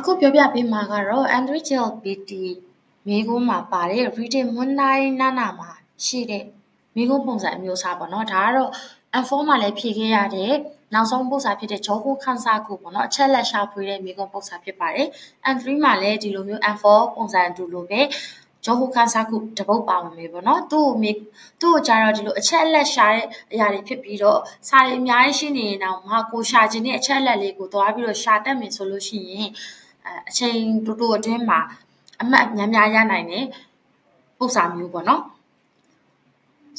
အခုပြောပြပေးမှာကတော့ Android GLBT မိကုန်းမှာပါတဲ့ reading မွန်းတိုင်းနာနာမှာရှိတဲ့မိကုန်းပုံစံအမျိုးအစားပေါ့နော်ဒါကတော့ M4 မှာလည်းဖြည့်ခဲ့ရတဲ့နောက်ဆုံးပုံစံဖြစ်တဲ့ဂျောကိုခန်းစားခုပေါ့နော်အချက်လက်ရှာဖွေတဲ့မိကုန်းပုံစံဖြစ်ပါတယ် M3 မှာလည်းဒီလိုမျိုး M4 ပုံစံအတူလိုပဲဂျောဟိုခန်းစားခုတပုတ်ပါဝင်ပြီပေါ့နော်သူ့ကိုမိသူ့ကိုကြတော့ဒီလိုအချက်အလက်ရှာတဲ့အရာတွေဖြစ်ပြီးတော့စာရီအများကြီးရှိနေရင်တော့ငါကိုရှာခြင်းနဲ့အချက်အလက်လေးကိုသွားပြီးတော့ရှာတတ်မယ်ဆိုလို့ရှိရင် အချိန်တူတူအတွင်းမှာအမှတ်များများရနိုင်တဲ့ပုံစံမျိုးပေါ့နော်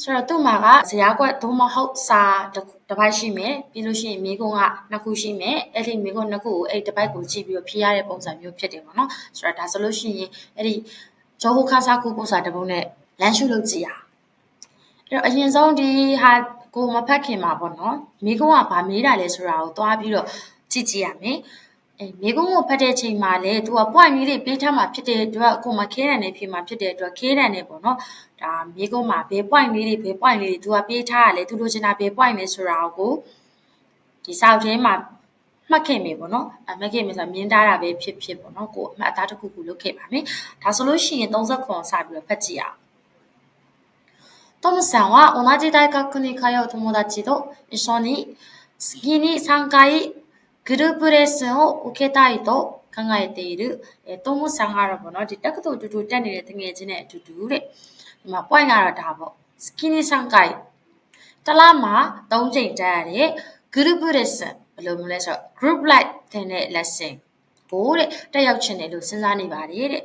ဆိုတော့သူ့မှာကဇရာကွက်သို့မဟုတ်စာတစ်ပိုက်ရှိမယ်ပြီးလို့ရှိရင်မိကုန်းကနှစ်ခုရှိမယ်အဲ့ဒီမိကုန်းနှစ်ခုကိုအဲ့တစ်ပိုက်ကိုကြည့်ပြီးတော့ဖြည့်ရတဲ့ပုံစံမျိုးဖြစ်တယ်ပေါ့နော်ဆိုတော့ဒါဆိုလို့ရှိရင်အဲ့ဒီဂျောဟိုခါစာခုပုံစံတစ်ပုံနဲ့လမ်းရှုလုပ်ကြည့်ရအဲ့တော့အရင်ဆုံးဒီဟာကိုမဖတ်ခင်မှာပေါ့နော်မိကုန်းကဗာမေးတာလဲဆိုတာကိုသွားပြီးတော့ကြည့်ကြည့်ရမယ် အဲမိကုန်းကိုဖတ်တဲ့ချိန်မှာလေသူက point လေးတွေပေးထားမှာဖြစ်တဲ့အတွက်ကိုမခဲတန်နေဖြစ်မှာဖြစ်တဲ့အတွက်ခဲတန်နေပေါ့နော်ဒါမိကုန်းမှာဘယ် point လေးတွေဘယ် point လေးတွေသူကပေးထားရလဲသူလိုချင်တာဘယ် point လဲဆိုတာကိုဒီစာအုပ်ထဲမှာမှတ်ခဲ့မယ်ပေါ့နော်အမှတ်ခဲ့မယ်ဆိုတော့မြင်တာပဲဖြစ်ဖြစ်ပေါ့နော်ကိုအမှတ်အသားတစ်ခုခုလုပ်ခဲ့ပါမယ်ဒါဆိုလို့ရှိရင်30ခွန်စပြီးတော့ဖတ်ကြည့်အောင်トムさんは同じ大学に通う友達と一緒に月に3回 グループレッスンを受けたいと考えている。えトムさんကတော့ပေါ့နော်ဒီတက္ကသိုလ်တူတူတက်နေတဲ့တငယ်ချင်းနဲ့အတူတူတဲ့ဒီမှာ point ကတော့ဒါပေါ့စကီနီဆန်ကိုင်တလားမှာ၃ချိန်တက်ရတယ် group lesson ဘယ်လိုမျိုးလဲဆိုတော့ group like တဲ့ lesson ဟိုတဲ့တက်ရောက်ချင်တယ်လို့စဉ်းစားနေပါတယ်တဲ့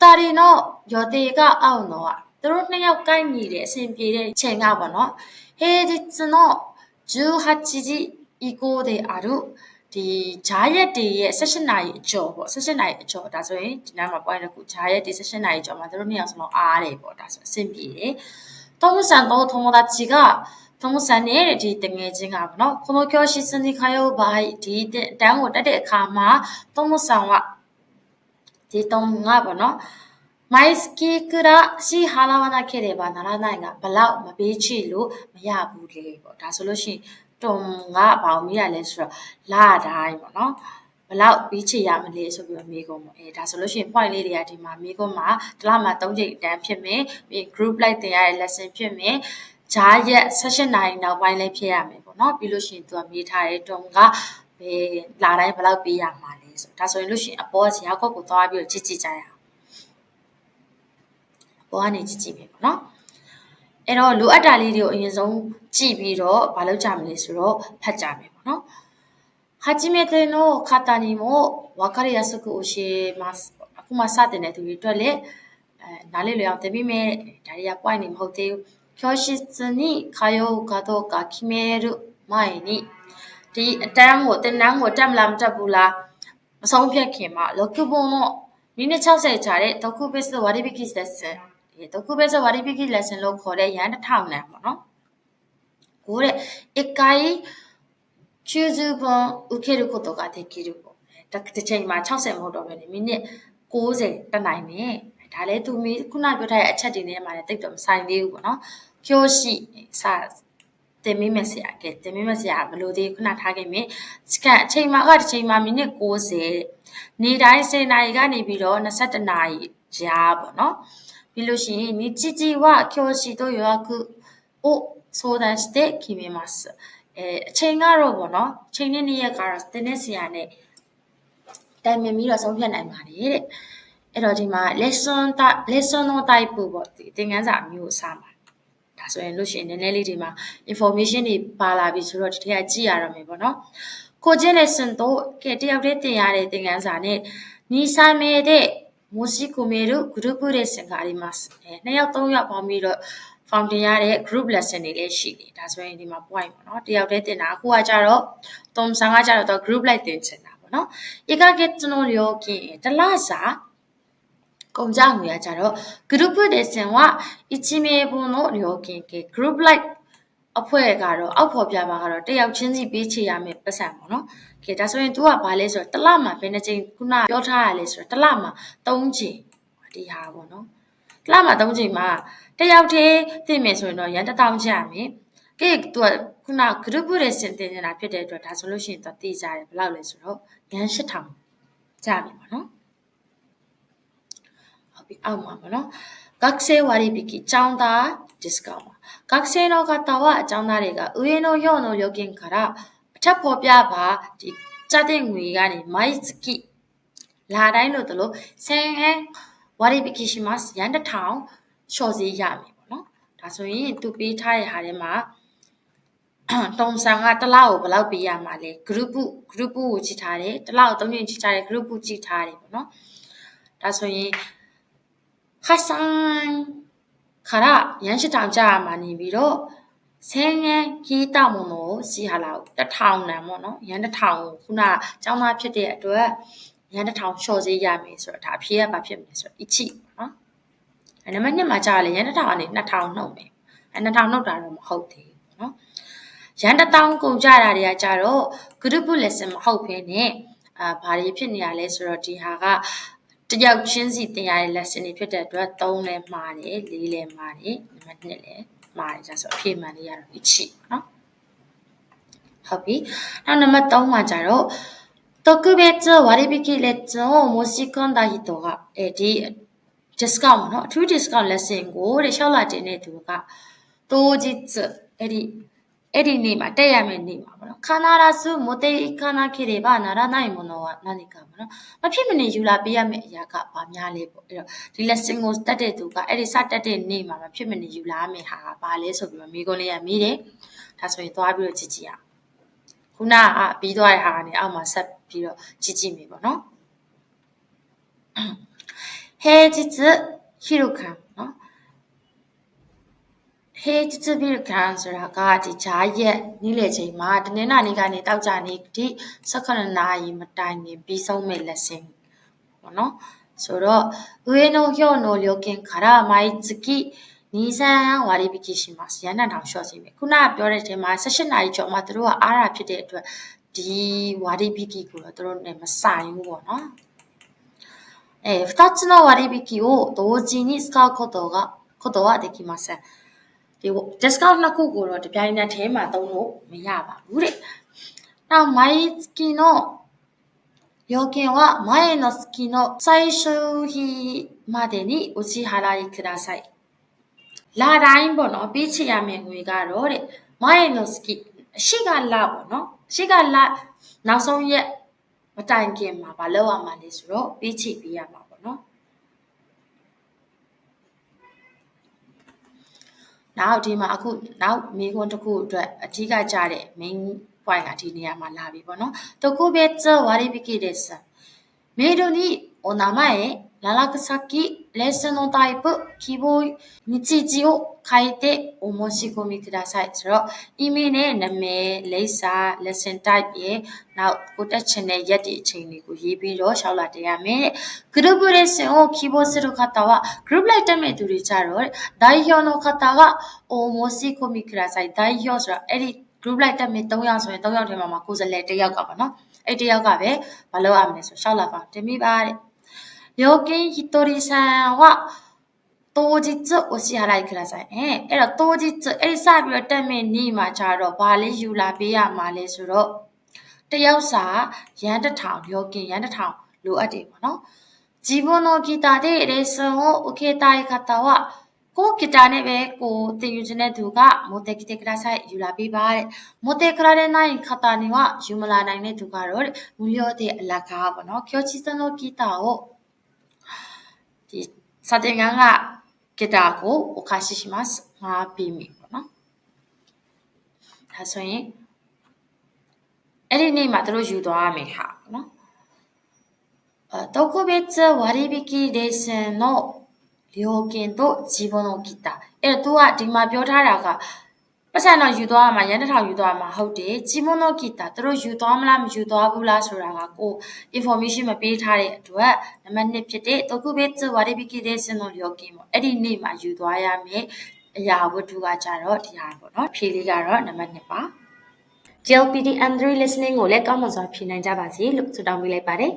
2人の予定が合うのはသူတို့နှစ်ယောက်ကိုက်ညီတဲ့အဆင်ပြေတဲ့ချိန်ကပေါ့နော်平日の18時以降である ဒီဂျားရက်တွေရဲ့16နာရီအကျော်ပေါ့16နာရီအကျော်ဒါဆိုရင်ဒီနားမှာ point တစ်ခုဂျားရက်တွေ16နာရီအကျော်မှာတို့နှစ်ယောက်စလုံးအားတယ်ပေါ့ဒါဆိုအဆင်ပြေတယ်トムさんと友達がトムさんနဲ့ဒီတငယ်ချင်းကပေါ့နော်この教室に通う場合ဒီတန်းကိုတက်တဲ့အခါမှာトムさんはဒီトムကပေါ့နော်毎月くらし払わなければならないがဘလောက်မပေးချေလို့မရဘူးလေပေါ့ဒါဆိုလို့ရှိရင် တွန်ကဘာလို့မိရလဲဆိုတော့လာတိုင်းပေါ့နော်ဘလောက်ပြီးချေရမလဲဆိုပြီးတော့မိကုန်ပေါ့အဲဒါဆိုလို့ရှိရင် point လေးတွေကဒီမှာမိကုန်မှာတစ်လမှာ3ချိန်တန်းဖြစ်မယ်ပြီး group like တင်ရတဲ့ lesson ဖြစ်မယ်ဂျားရက် session 9နောက်ပိုင်းလည်းဖြစ်ရမယ်ပေါ့နော်ပြီးလို့ရှိရင်သူကမိထားတဲ့တွန်ကဘယ်လာတိုင်းဘလောက်ပေးရမှာလဲဆိုဒါဆိုရင်လို့ရှိရင်အပေါ်ဇာတ်ခွက်ကိုသွားပြီးတော့ကြည့်ကြည့်ကြရအောင်အပေါ်ကနေကြည့်ကြည့်ပဲပေါ့နော် အဲ့တော့လိုအပ်တာလေးတွေကိုအရင်ဆုံးကြည့်ပြီးတော့မလုပ်ကြမလဲဆိုတော့ဖတ်ကြမယ်ပေါ့နော်初めての方にも分かりやすく教えますအခုမှစတင်တဲ့သူတွေအတွက်လည်းအဲနားလည်လွယ်အောင်တင်ပြီးမယ်ဒါတွေက point နေမဟုတ်သေးဘူး教室に通うかどうか決める前にဒီအတန်းကိုတင်တန်းကိုတက်မလားမတက်ဘူးလားမဆုံးဖြတ်ခင်မှာ6本のမိနစ်60ကြာတဲ့特別割引レッス ン特別割引レッスンလို့ခေါ်တဲ့ရန်တစ်ထောင်နဲ့ပေါ့နော်ကိုတဲ့1回90本受けることができるပေါ့တစ်ချိန်မှာ60မဟုတ်တော့ဘဲねမိနစ်60တက်နိုင်တယ်ဒါလည်းသူမိခုနပြောထားတဲ့အချက်တွေနဲ့မှလည်းတိတ်တော့မဆိုင်သေးဘူးပေါ့နော်ဖြိုးရှိစတင်မိမယ်ဆရာကဲတင်မိမယ်ဆရာဘယ်လိုသေးခုနထားခဲ့မယ်စကန်အချိန်မှာကတစ်ချိန်မှာမိနစ်60နေတိုင်း10နာရီကနေပြီးတော့22နာရီကြားပေါ့နော် ပြီးလို့ရှိရင်日時は教師と予約を相談して決めますအဲအချိန်ကတော့ပေါ့နော်ချိန်နဲ့နေ့ရက်ကတော့တင်းတဲ့ဆရာနဲ့တိုင်ပင်ပြီးတော့ဆုံးဖြတ်နိုင်ပါတယ်တဲ့အဲ့တော့ဒီမှာ lesson lesson の type ပေါ့ဒီသင်ခန်းစာမျိုးအစားပါဒါဆိုရင်လို့ရှိရင်နည်းနည်းလေးဒီမှာ information တွေပါလာပြီဆိုတော့ဒီထက်ကကြည့်ရတော့မယ်ပေါ့နော်ကိုချင်း lesson တော့ကဲတယောက်တည်းတင်ရတဲ့သင်ခန်းစာနဲ့နီးစာမဲတဲ့ မိုစီကိုမေတို့ group lesson ကありますအဲနှစ်ယောက်သုံးယောက်ပေါင်းပြီးတော့ fountain ရတဲ့ group lesson တွေလည်းရှိတယ်ဒါဆိုရင်ဒီမှာ point ပေါ့နော်တယောက်တည်းတင်တာအခုကကြတော့သုံးဆန်ကကြတော့ group like တင်ချင်တာပေါ့နော်1ヶ月の料金တလစာကုန်ကြငွေကကြတော့ group lesson は1名分の料金က group like အဖွဲ့ကတော့အောက်ဖော်ပြပါကတော့တယောက်ချင်းစီပေးချေရမယ်ပတ်စံပေါ့နော်။ကဲဒါဆိုရင် तू ကဘာလဲဆိုတော့တစ်လမှာဘယ်နှချိန်ခုနပြောထားရလဲဆိုတော့တစ်လမှာ3ချိန်ဒီဟာပေါ့နော်။တစ်လမှာ3ချိန်မှာတယောက်တည်းသိမယ်ဆိုရင်တော့ရန်တစ်တောင်းချရမယ်။ကဲ तू ကခုန group တွေစင်တင်နေတာဖြစ်တဲ့အတွက်ဒါဆိုလို့ရှိရင် तू သိကြတယ်ဘယ်လောက်လဲဆိုတော့ရန်8000 ကြာပြီပေါ့နော်ဟုတ်ပြီအောက်မှာပေါ့နော် 学生割引ចောင်းသား discount ပါ学生の方はအကြောင်းသားတွေက上の表の料金からအထက်ဖော်ပြပါဒီစတဲ့ငွေကနေ毎月လာတိုင်းလို့တလို့1000円割引しますရန်တစ်ထောင်လျှော့ဈေးရမယ်ပေါ့နော်ဒါဆိုရင်သူပေးထားတဲ့ဟာထဲမှာတုံဆန်ကတစ်လောက်ကိုဘယ်လောက်ပေးရမှာလဲ group group ကိုကြည့်ထားတယ်တစ်လောက်သုံးညကြည့်ထားတယ် group ကြည့်ထားတယ်ပေါ့နော်ဒါဆိုရင် ခါဆိုင်ခါရရန်ရှိတောင်ကြာမှာနေပြီးတော့ဆင်းရဲကြီးတောက်မလို့စီဟာလာတထောင်နံပေါ့နော်ရန်တထောင်ခုနကျောင်းသားဖြစ်တဲ့အတွက်ရန်တထောင်လျှော့ဈေးရမယ်ဆိုတော့ဒါအဖြေကဘာဖြစ်မလဲဆိုတော့ ichi နော်အဲနံပါတ်2မှာကြာလေရန်တထောင်ကနေ2000နှုတ်မယ်အဲ2000နှုတ်တာတော့မဟုတ်သေးဘူးနော်ရန်တထောင်ကုန်ကြတာတွေကကြတော့ group lesson မဟုတ်ဘဲနဲ့အာဘာတွေဖြစ်နေရလဲဆိုတော့ဒီဟာက တယောက်ချင်းစီတင်ရတဲ့ lesson တွေဖြစ်တဲ့အတွက်3လဲမှားတယ်4လဲမှားတယ်နံပါတ်2လဲမှားတယ်ဒါဆိုအဖြေမှန်လေးရတော့ ichi နော်ဟုတ်ပြီနောက်နံပါတ်3မှာကြတော့特別割引レッスンを申し込んだ人がအဲဒီ discount ပေါ့နော်အထူး discount lesson ကိုတဲ့ရှောက်လာတင်တဲ့သူက当日အဲ့ဒီ အဲ့ဒီနေ့မှာတက်ရမယ့်နေ့မှာပေါ့နော်ခန္ဓာရစုမတေイカなければならないものは何かပေါ့နော်မဖြစ်မနေယူလာပေးရမယ့်အရာကဘာများလဲပေါ့အဲ့တော့ဒီ lesson ကိုတက်တဲ့သူကအဲ့ဒီစတက်တဲ့နေ့မှာမဖြစ်မနေယူလာမယ့်ဟာကဘာလဲဆိုပြီးတော့မိကုန်းလေးကမိတယ်ဒါဆိုရင်သွားပြီးတော့ကြည့်ကြည့်အောင်ခုနကပြီးသွားတဲ့ဟာကနေအောက်မှာဆက်ပြီးတော့ကြည့်ကြည့်မိပေါ့နော်平日昼間 နော်平日ビルကန်ဆိုတာကဒီဂျားရက်နေ့လယ်ချိန်မှာတနင်္လာနေ့ကနေတောက်ကြနေ့ဒီ18နာရီမတိုင်ခင်ပြီးဆုံးမဲ့ lesson ပေါ့နော်ဆိုတော့上の表の料金から毎月23割引しますရန်နံထောင်ရှော့စီမယ်ခုနကပြောတဲ့အချိန်မှာ18နာရီကျော်မှတို့ကအားရဖြစ်တဲ့အတွက်ဒီ割引ကိုတော့တို့နဲ့မဆိုင်ဘူးပေါ့နော်えー、2つの割引を同時に使うことが、ことはできません。 ဒီ discount နှစ်ခုကိုတော့တပြိုင်နက်တည်းမှာသုံးလို့မရပါဘူးတဲ့။နောက်毎月の料金は前の月の最終日までにお支払いください。လာတိုင်းပေါ့နော်ပေးချင်ရမယ့်ငွေကတော့တဲ့前の月ရှေ့ကလပေါ့နော်ရှေ့ကလနောက်ဆုံးရက်မတိုင်ခင်မှာမလုပ်ရမှာလဲဆိုတော့ပေးချေပေးရမှာပေါ့နော် နောက်ဒီမှာအခုနောက်မိခွန်းတစ်ခုအတွက်အဓိကကြတဲ့ main point ကဒီနေရာမှာလာပြီပေါ့နော်။တကူပဲဇဝါရီဘီကိဒက်ဆာ။မေဒိုနီအိုနာမရဲ့ 연락사기 레슨노 타입 기본 일지지오 가이데 오모시고미 그다사이 그래서 이메일의 남매 레이사 레슨 타입의 나 고대친의 예디 체인이고 예비로 샬라데야메 그룹 레슨오 기본으로 갔다와 그룹 라이템의 둘이 자로 다이효노 갔다가 오모시고미 그다사이 다이효스라 에리 group လိုက်တက်မယ်3ယောက်ဆိုရင်3ယောက်ထဲမှာမှာကိုယ်စလဲ1ယောက်ကပါနော်အဲ့1ယောက်ကပဲမလုပ်ရမယ်ဆိုရှောက်လာပါတင်မိပါတဲ့ 料金一人さんは当日お支払いくださいအဲအဲ့တော့当日အဲ့ဒီစပြီးတော့တက်မဲ့နေ့မှာじゃတော့ဘာလေးယူလာပေးရမှာလဲဆိုတော့တယောက်စာရန်တစ်ထောင်料金ရန်တစ်ထောင်လိုအပ်တယ်ပေါ့နော်自分のギターでレッスンを受けたい方はကိုဂီတာနဲ့ပဲကိုသင်ယူခြင်းတဲ့သူကမိုတက်ကိတကလာဆိုင်ယူလာပေးပါတဲ့မိုတက်ခရတဲ့နိုင်ခတာနေကယူမလာနိုင်တဲ့သူကတော့မူလျော့တဲ့အလကားပေါ့နော်ကျောချီစနိုဂီတာကို ဒီစာတင်ကန်းကဂီတာကိုお貸ししますငါပေးမိပေါ့နော်ဒါဆိုရင်အဲ့ဒီနေ့မှာတို့ယူသွားရမယ်ဟာပေါ့နော်အဲ特別割引レッスンの料金と自分のギターအဲ့တော့ तू ကဒီမှာပြောထားတာက ပတ်စံတော့ယူသွားမှာရန်တစ်ထောင်ယူသွားမှာဟုတ်တယ်ဂျီမွန်နိုဂီတာသူတို့ယူသွားမလားမယူသွားဘူးလားဆိုတာကကို information မပေးထားတဲ့အတွက်နံပါတ်1ဖြစ်တဲ့တခုပဲဇဝရဘီကီတဲ့စင်တို့ရောကင်းပေါ့အဲ့ဒီနေ့မှာယူသွားရမယ်အရာဝတ္ထုကကြတော့ဒီဟာပေါ့နော်ဖြေလေးကတော့နံပါတ်2ပါ GLPD Android listening ကိုလည်းကောင်းမွန်စွာဖြေနိုင်ကြပါစေလို့ဆုတောင်းပေးလိုက်ပါတယ်